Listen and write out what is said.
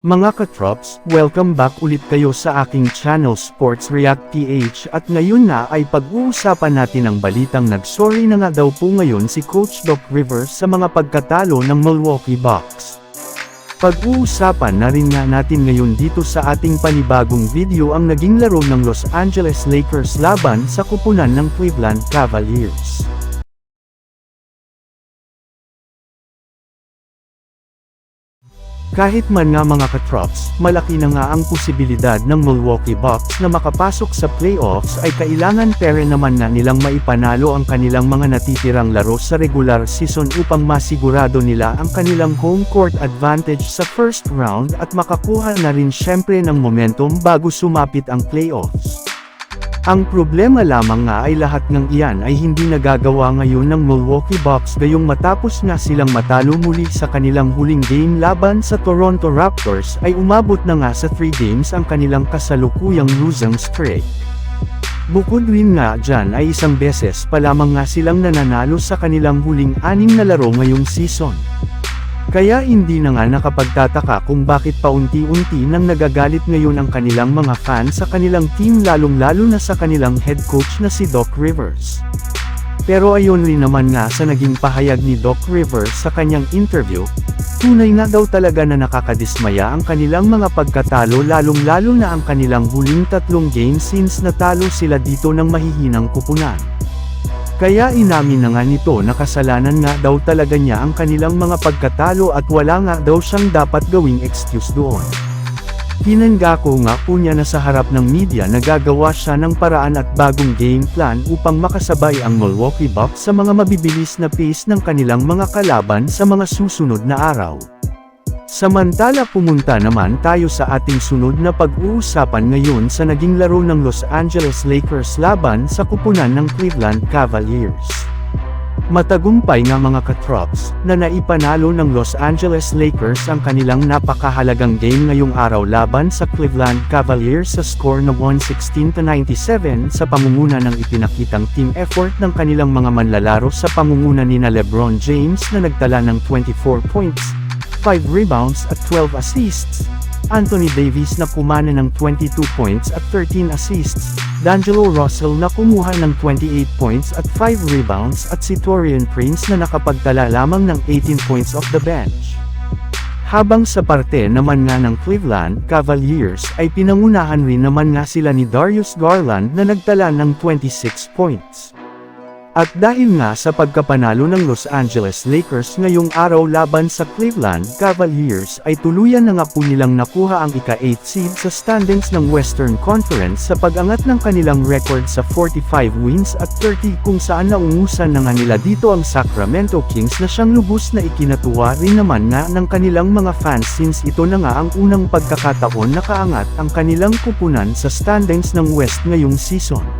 Mga katrops, welcome back ulit kayo sa aking channel Sports React PH at ngayon na ay pag-uusapan natin ang balitang nagsorry na nga daw po ngayon si Coach Doc Rivers sa mga pagkatalo ng Milwaukee Bucks. Pag-uusapan na rin nga natin ngayon dito sa ating panibagong video ang naging laro ng Los Angeles Lakers laban sa kupunan ng Cleveland Cavaliers. Kahit man nga mga katrops, malaki na nga ang posibilidad ng Milwaukee Bucks na makapasok sa playoffs ay kailangan pere naman na nilang maipanalo ang kanilang mga natitirang laro sa regular season upang masigurado nila ang kanilang home court advantage sa first round at makakuha na rin syempre ng momentum bago sumapit ang playoffs. Ang problema lamang nga ay lahat ng iyan ay hindi nagagawa ngayon ng Milwaukee Bucks gayong matapos nga silang matalo muli sa kanilang huling game laban sa Toronto Raptors ay umabot na nga sa 3 games ang kanilang kasalukuyang losing streak. Bukod rin nga dyan ay isang beses pa lamang nga silang nananalo sa kanilang huling anim na laro ngayong season. Kaya hindi na nga nakapagtataka kung bakit paunti-unti nang nagagalit ngayon ang kanilang mga fans sa kanilang team lalong-lalo na sa kanilang head coach na si Doc Rivers. Pero ayon rin naman nga sa naging pahayag ni Doc Rivers sa kanyang interview, tunay nga daw talaga na nakakadismaya ang kanilang mga pagkatalo lalong-lalo na ang kanilang huling tatlong games since natalo sila dito ng mahihinang kupunan. Kaya inamin na nga nito na kasalanan nga daw talaga niya ang kanilang mga pagkatalo at wala nga daw siyang dapat gawing excuse doon. Pinanggako nga po niya na sa harap ng media na gagawa siya ng paraan at bagong game plan upang makasabay ang Milwaukee Bucks sa mga mabibilis na pace ng kanilang mga kalaban sa mga susunod na araw. Samantala pumunta naman tayo sa ating sunod na pag-uusapan ngayon sa naging laro ng Los Angeles Lakers laban sa kupunan ng Cleveland Cavaliers. Matagumpay nga mga katrops, na naipanalo ng Los Angeles Lakers ang kanilang napakahalagang game ngayong araw laban sa Cleveland Cavaliers sa score na 116-97 sa pamunguna ng ipinakitang team effort ng kanilang mga manlalaro sa pamunguna ni na Lebron James na nagtala ng 24 points, 5 rebounds at 12 assists, Anthony Davis na kumana ng 22 points at 13 assists, D'Angelo Russell na kumuha ng 28 points at 5 rebounds at si Torian Prince na nakapagtala lamang ng 18 points off the bench. Habang sa parte naman nga ng Cleveland Cavaliers ay pinangunahan rin naman nga sila ni Darius Garland na nagtala ng 26 points. At dahil nga sa pagkapanalo ng Los Angeles Lakers ngayong araw laban sa Cleveland Cavaliers ay tuluyan na nga po nilang nakuha ang ika-8 seed sa standings ng Western Conference sa pag-angat ng kanilang record sa 45 wins at 30 kung saan naungusan na nga nila dito ang Sacramento Kings na siyang lubos na ikinatuwa rin naman nga ng kanilang mga fans since ito na nga ang unang pagkakataon na kaangat ang kanilang kupunan sa standings ng West ngayong season.